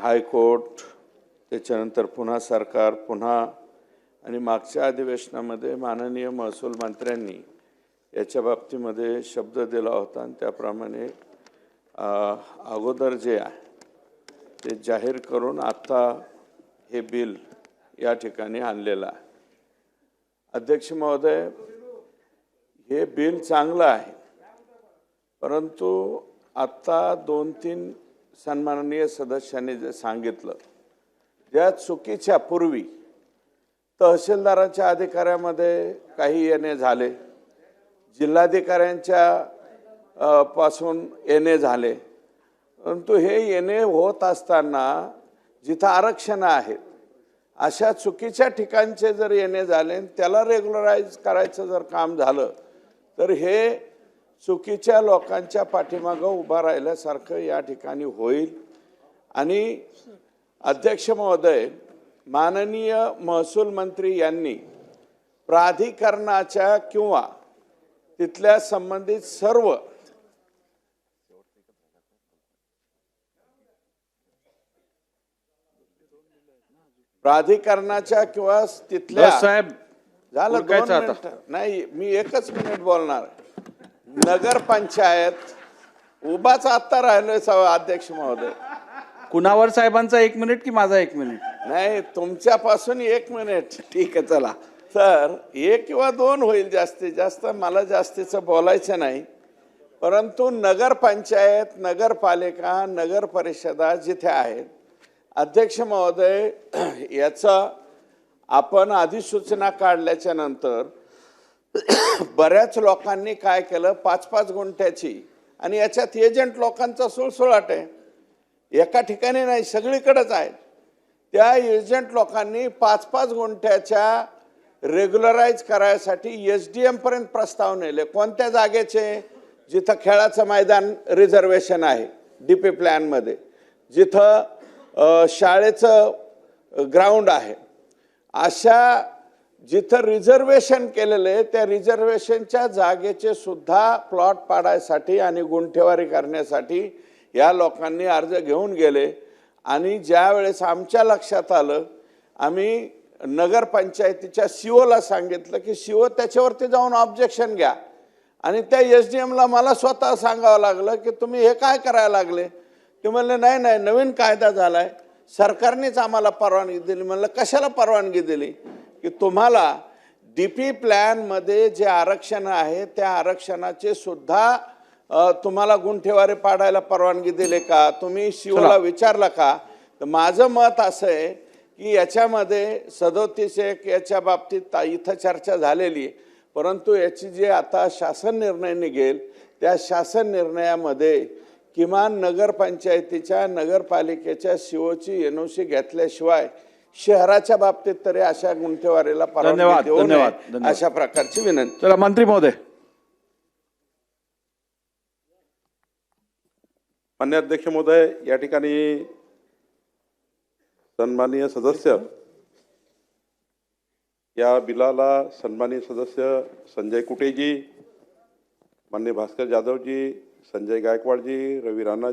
High court त्याच्यानंतर पुन्हा सरकार पुन्हा आणि मागच्या अधिवेशनामध्ये माननीय महसूल मंत्र्यांनी याच्या बाबतीमध्ये शब्द दिला होता आणि त्याप्रमाणे अगोदर जे आहे ते जाहीर करून आत्ता हे बिल या ठिकाणी आणलेलं आहे. अध्यक्ष महोदय हे बिल चांगलं आहे परंतु आत्ता दोन तीन सन्माननीय सदस्यांनी जे सांगितलं ज्या चुकीच्या पूर्वी तहसीलदाराच्या अधिकाऱ्यामध्ये काही येणे झाले जिल्हाधिकाऱ्यांच्या पासून येणे झाले परंतु हे येणे होत असताना जिथं आरक्षणं आहेत अशा चुकीच्या ठिकाणचे जर येणे झाले आणि त्याला रेग्युलराईज करायचं जर काम झालं तर हे चुकीच्या लोकांच्या पाठीमागं उभा राहिल्यासारखं या ठिकाणी होईल. आणि अध्यक्ष महोदय माननीय महसूल मंत्री यांनी प्राधिकरणाच्या किंवा तिथल्या संबंधित सर्व प्राधिकरणाच्या किंवा तिथल्या साहेब झालं. नाही मी एकच मिनिट बोलणार. नगर पंचायत उभाच आता राहिलोय सव- अध्यक्ष महोदय. कुणावर साहेबांचा एक मिनिट की माझा एक मिनिट? नाही तुमच्यापासून एक मिनिट. ठीक आहे चला. तर एक किंवा दोन होईल जास्तीत जास्त. मला जास्तीचं बोलायचं नाही. परंतु नगरपंचायत नगरपालिका नगर परिषदा जिथे आहेत अध्यक्ष महोदय याचं आपण अधिसूचना काढल्याच्या नंतर बऱ्याच लोकांनी काय केलं? पाच पाच गुंठ्याची. आणि याच्यात एजंट लोकांचा सुळसुळाट आहे. एका ठिकाणी नाही सगळीकडेच आहे त्या एजंट लोकांनी पाच पाच गुंठ्याच्या रेग्युलराईज करायसाठी एस डी एमपर्यंत प्रस्ताव नेले. कोणत्या जागेचे? जिथं खेळाचं मैदान रिझर्वेशन आहे डी पी प्लॅनमध्ये. जिथं शाळेचं ग्राउंड आहे. अशा जिथं रिझर्वेशन केलेलं आहे त्या रिझर्वेशनच्या जागेचे सुद्धा प्लॉट पाडायसाठी आणि गुंठेवारी करण्यासाठी या लोकांनी अर्ज घेऊन गेले. आणि ज्या वेळेस आमच्या लक्षात आलं आम्ही नगरपंचायतीच्या सी ओला सांगितलं की सी ओ त्याच्यावरती जाऊन ऑब्जेक्शन घ्या. आणि त्या एस डी एमला मला स्वतः सांगावं लागलं की तुम्ही हे काय करायला लागले? ते म्हणले नाही नाही नवीन कायदा झाला आहे सरकारनेच आम्हाला परवानगी दिली. म्हणलं कशाला परवानगी दिली? की तुम्हाला डी पी प्लॅनमध्ये जे आरक्षण आहे त्या आरक्षणाचे सुद्धा तुम्हाला गुंठेवारी पाडायला परवानगी दिले का? तुम्ही शिवला विचारलं का? तर माझं मत असं आहे की याच्यामध्ये सदोतीस एक याच्या बाबतीत इथं चर्चा झालेली आहे. परंतु याची जे आता शासन निर्णय निघेल त्या शासन निर्णयामध्ये किमान नगरपंचायतीच्या नगरपालिकेच्या सीओची एनओसी घेतल्याशिवाय शहराच्या बाबतीत तरी अशा गुंठेवारीला परवानगी धन्यवाद, देऊ नये, धन्यवाद, धन्यवाद. अशा प्रकारची विनंती चला मंत्री महोदय मान्य अध्यक्ष महोदय या ठिकाणी सन्माननीय सदस्य या बिलाला सन्माननीय सदस्य संजय कुटेजी मान्य भास्कर जाधवजी संजय गायकवाडजी रवी राणा